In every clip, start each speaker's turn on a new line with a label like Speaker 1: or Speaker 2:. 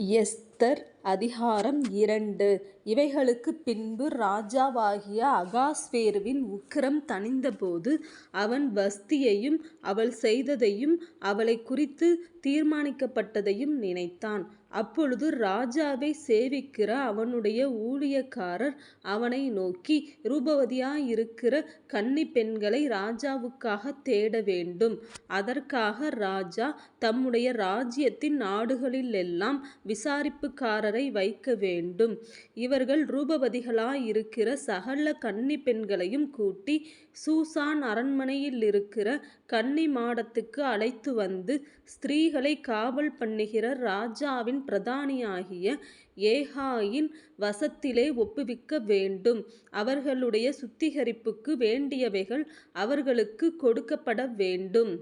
Speaker 1: Esther அதிகாரம் இரண்டு இவைகளுக்குப் பின்பு ராஜாவாகிய அகாஸ்வேருவின் உக்கிரம் தணிந்தபோது அவன் வஸ்தியையும் அவள் செய்ததையும் அவளைக் குறித்து தீர்மானிக்கப்பட்டதையும் நினைத்தான். அப்பொழுது ராஜாவை சேவிக்கிற அவனுடைய ஊழியக்காரர் அவனை நோக்கி ரூபவதியாயிருக்கிற கன்னி பெண்களை ராஜாவுக்காகத் தேட வேண்டும். அதற்காக ராஜா தம்முடைய ராஜ்யத்தின் நாடுகளிலெல்லாம் விசாரிப்புக்காரரை வைக்க வேண்டும். இவர்கள் ரூபவதிகளாயிருக்கிற சகல கன்னி பெண்களையும் கூட்டி சூசான் அரண்மனையில் இருக்கிற கன்னி மாடத்துக்கு அழைத்து வந்து ஸ்திரீகளை காவல் பண்ணுகிற ராஜாவின் பிரதானியாகிய ஏகாயின் வசத்திலே ஒப்புவிக்க வேண்டும். அவர்களுடைய சுத்திகரிப்புக்கு வேண்டியவைகள் அவர்களுக்கு கொடுக்கப்பட வேண்டும்.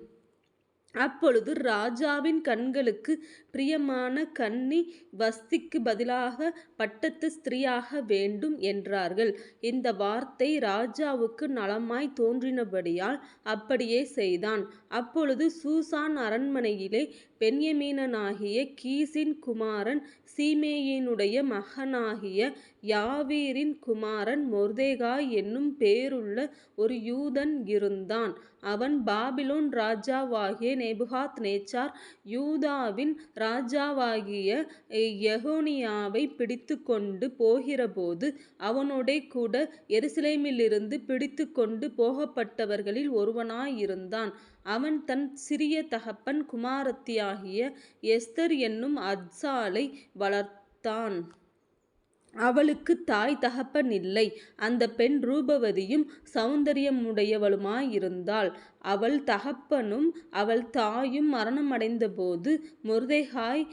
Speaker 1: அப்பொழுது ராஜாவின் கண்களுக்கு பிரியமான கன்னி வஸ்திக்கு பதிலாக பட்டத்து ஸ்திரீயாக வேண்டும் என்றார்கள். இந்த வார்த்தை ராஜாவுக்கு நலமாய் தோன்றினபடியால் அப்படியே செய்தான். அப்பொழுது சூசான் அரண்மனையிலே பென்யமீனனாகிய கீசின் குமாரன் சீமேயினுடைய மகனாகிய யாவீரின் குமாரன் மொர்தேகா என்னும் பேருள்ள ஒரு யூதன் இருந்தான். அவன் பாபிலோன் ராஜாவாகிய நெபுகாத் நேச்சார் யூதாவின் ராஜாவாகிய எகொனியாவைப் பிடித்துக்கொண்டு போகிறபோது அவனோடேகூட எருசலேமிலிருந்து பிடித்துக்கொண்டு போகப்பட்டவர்களில் ஒருவனாயிருந்தான். அவன் தன் சிறிய தகப்பன் குமாரத்தியா மனைவியாகிய எஸ்தர் என்னும் அத்சாலை வளர்த்தான். அவளுக்குத் தாய் தகப்பனில்லை. அந்தப் பெண் ரூபவதியும் சௌந்தரியமுடையவளுமாயிருந்தாள். அவள் தகப்பனும் அவள் தாயும் மரணமடைந்தபோது மொர்தெகாய்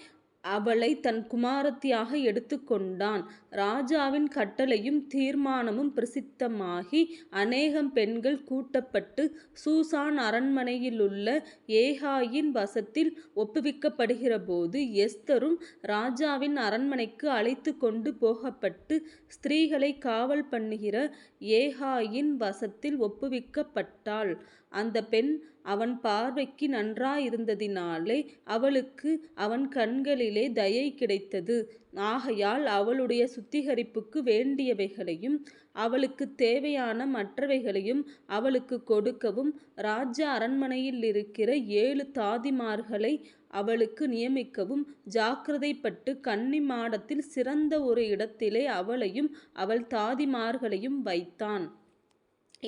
Speaker 1: அவளை தன் குமாரத்தியாக எடுத்துக்கொண்டான். ராஜாவின் கட்டளையும் தீர்மானமும் பிரசித்தமாகி அநேகம் பெண்கள் கூட்டப்பட்டு சூசான் அரண்மனையிலுள்ள ஏகாயின் வசத்தில் ஒப்புவிக்கப்படுகிறபோது எஸ்தரும் ராஜாவின் அரண்மனைக்கு அழைத்து கொண்டு போகப்பட்டு ஸ்திரீகளை காவல் பண்ணுகிற ஏகாயின் வசத்தில் ஒப்புவிக்கப்பட்டாள். அந்த பெண் அவன் பார்வைக்கு நன்றாயிருந்ததினாலே அவளுக்கு அவன் கண்களிலே தயை கிடைத்தது. ஆகையால் அவளுடைய சுத்திகரிப்புக்கு வேண்டியவைகளையும் அவளுக்கு தேவையான மற்றவைகளையும் அவளுக்கு கொடுக்கவும் ராஜ அரண்மனையிலிருக்கிற ஏழு தாதிமார்களை அவளுக்கு நியமிக்கவும் ஜாக்கிரதைப்பட்டு கன்னி மாடத்தில் சிறந்த ஒரு இடத்திலே அவளையும் அவள் தாதிமார்களையும் வைத்தான்.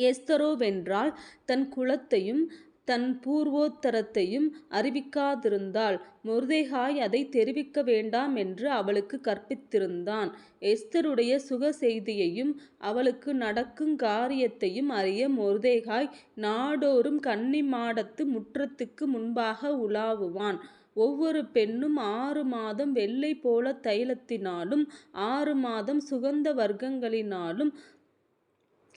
Speaker 1: எஸ்தரோவென்றால் தன் குலத்தையும் தன் பூர்வோத்தரத்தையும் அறிவிக்காதிருந்தாள். மொர்தெகாய் அதை தெரிவிக்க வேண்டாம் என்று அவளுக்குக் கற்பித்திருந்தான். எஸ்தருடைய சுக செய்தியையும் அவளுக்கு நடக்கும் காரியத்தையும் அறிய மொர்தெகாய் நாடோறும் கன்னிமாடத்து முற்றத்துக்கு முன்பாக உலாவுவான். ஒவ்வொரு பெண்ணும் ஆறு மாதம் வெள்ளை போல தைலத்தினாலும் ஆறு மாதம் சுகந்த வர்க்கங்களினாலும்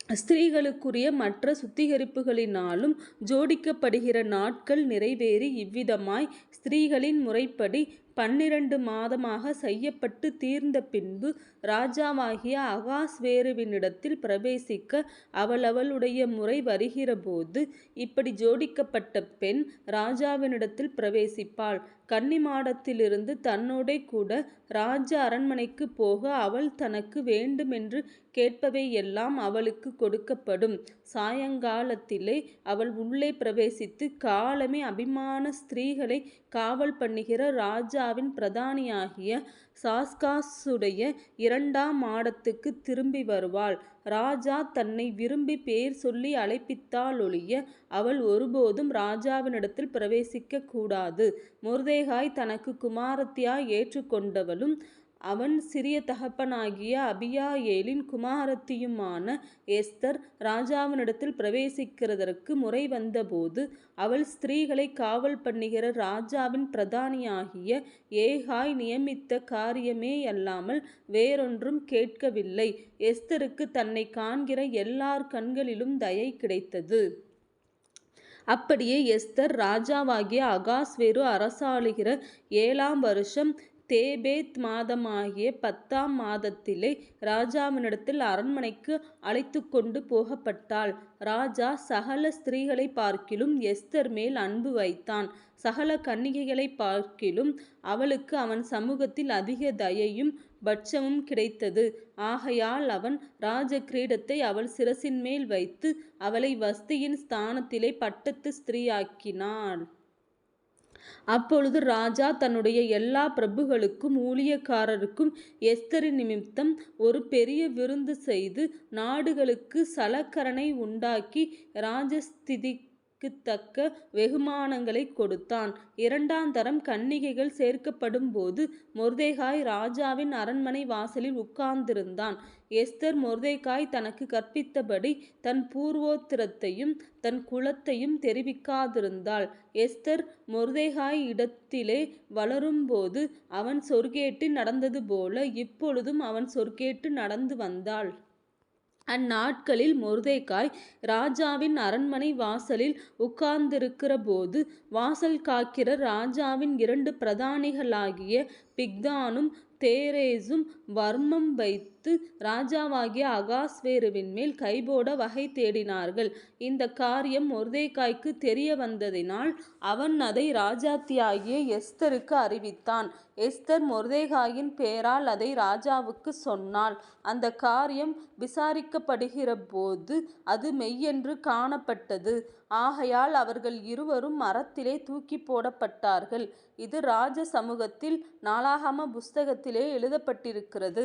Speaker 1: ஸ்திரீகளுக்குரிய மற்ற சுத்திகரிப்புகளினாலும் ஜோடிக்கப்படுகிற நாட்கள் நிறைவேறி இவ்விதமாய் ஸ்திரீகளின் முறைப்படி பன்னிரண்டு மாதமாக செய்யப்பட்டு தீர்ந்த பின்பு ராஜாவாகிய அகாஸ்வேருவினிடத்தில் பிரவேசிக்க அவளவளுடைய முறை வருகிறபோது இப்படி ஜோடிக்கப்பட்ட பெண் ராஜாவினிடத்தில் பிரவேசிப்பாள். கன்னிமாடத்திலிருந்து தன்னோடே கூட ராஜ அரண்மனைக்கு போக அவள் தனக்கு வேண்டுமென்று கேட்பவையெல்லாம் அவளுக்கு கொடுக்கப்படும். சாயங்காலத்திலே அவள் உள்ளே பிரவேசித்து காலமே அபிமான ஸ்திரீகளை காவல் பண்ணுகிற ராஜாவின் பிரதானியாகிய சாஸ்காசுடைய இரண்டாம் மாடத்துக்குத் திரும்பி வருவாள். ராஜா தன்னை விரும்பிப் பேர் சொல்லி அழைப்பித்தாலொழிய அவள் ஒருபோதும் ராஜாவினிடத்தில் பிரவேசிக்கக் கூடாது. மொர்தெகாய் தனக்குக் குமாரத்தியாய் ஏற்றுக்கொண்டவளும் அவன் சிறிய தகப்பனாகிய அபியாயேலின் குமாரத்தியுமான எஸ்தர் ராஜாவினிடத்தில் பிரவேசிக்கிறதற்கு முறை வந்தபோது அவள் ஸ்திரீகளை காவல் பண்ணுகிற ராஜாவின் பிரதானியாகிய ஏகாய் நியமித்த காரியமே அல்லாமல் வேறொன்றும் கேட்கவில்லை. எஸ்தருக்குத் தன்னை காண்கிற எல்லார் கண்களிலும் தயை கிடைத்தது. அப்படியே எஸ்தர் ராஜாவாகிய அகாஸ்வேரு அரசாளுகிற ஏழாம் வருஷம் தேபேத் மாதமாகிய பத்தாம் மாதத்திலே ராஜாவினிடத்தில் அரண்மனைக்கு அழைத்து கொண்டு போகப்பட்டாள். ராஜா சகல ஸ்திரீகளைப் பார்க்கிலும் எஸ்தர் மேல் அன்பு வைத்தான். சகல கன்னிகைகளைப் பார்க்கிலும் அவளுக்கு அவன் சமூகத்தில் அதிக தயையும் பட்சமும் கிடைத்தது. ஆகையால் அவன் ராஜ கிரீடத்தை அவள் சிரசின்மேல் வைத்து அவளை வஸ்தியின் ஸ்தானத்திலே பட்டத்து ஸ்திரீயாக்கினான். அப்பொழுது ராஜா தன்னுடைய எல்லா பிரபுகளுக்கும் ஊழியக்காரருக்கும் எஸ்தரி நிமித்தம் ஒரு பெரிய விருந்து செய்து நாடுகளுக்கு சலக்கரணை உண்டாக்கி ராஜஸ்திதி தக்க வெகுமானங்களைக் கொடுத்தான். இரண்டாந்தரம் கன்னிகைகள் சேர்க்கப்படும் போது மொர்தேகாய் ராஜாவின் அரண்மனை வாசலில் உட்கார்ந்திருந்தான். எஸ்தர் மொர்தேகாய் தனக்கு கற்பித்தபடி தன் பூர்வோத்திரத்தையும் தன் குலத்தையும் தெரிவிக்காதிருந்தாள். எஸ்தர் மொர்தெகாயினிடத்திலே வளரும்போது அவன் சொர்க்கேட்டின் நடந்தது போல இப்பொழுதும் அவன் சொர்க்கேட்டு நடந்து வந்தாள். அந்நாட்களில் மொர்தெகாய் ராஜாவின் அரண்மனை வாசலில் உட்கார்ந்திருக்கிறபோது வாசல் காக்கிற ராஜாவின் இரண்டு பிரதானிகளாகிய பிக்தானும் தேரேசும் வர்மம் வைத்து ராஜாவாகிய அகாஸ்வேருவின்மேல் கைபோட வகை தேடினார்கள். இந்த காரியம் மொர்தேகாய்க்கு தெரிய வந்ததினால் அவன் அதை ராஜாத்தியாகிய எஸ்தருக்கு அறிவித்தான். எஸ்தர் மொர்தேகாயின் பேரால் அதை ராஜாவுக்குச் சொன்னாள். அந்த காரியம் விசாரிக்கப்படுகிறபோது அது மெய்யென்று காணப்பட்டது. ஆகையால் அவர்கள் இருவரும் மரத்திலே தூக்கிப்போடப்பட்டார்கள். இது ராஜ சமூகத்தில் சமுகத்தில் புஸ்தகத்தில் புத்தகத்திலே எழுதப்பட்டிருக்கிறது.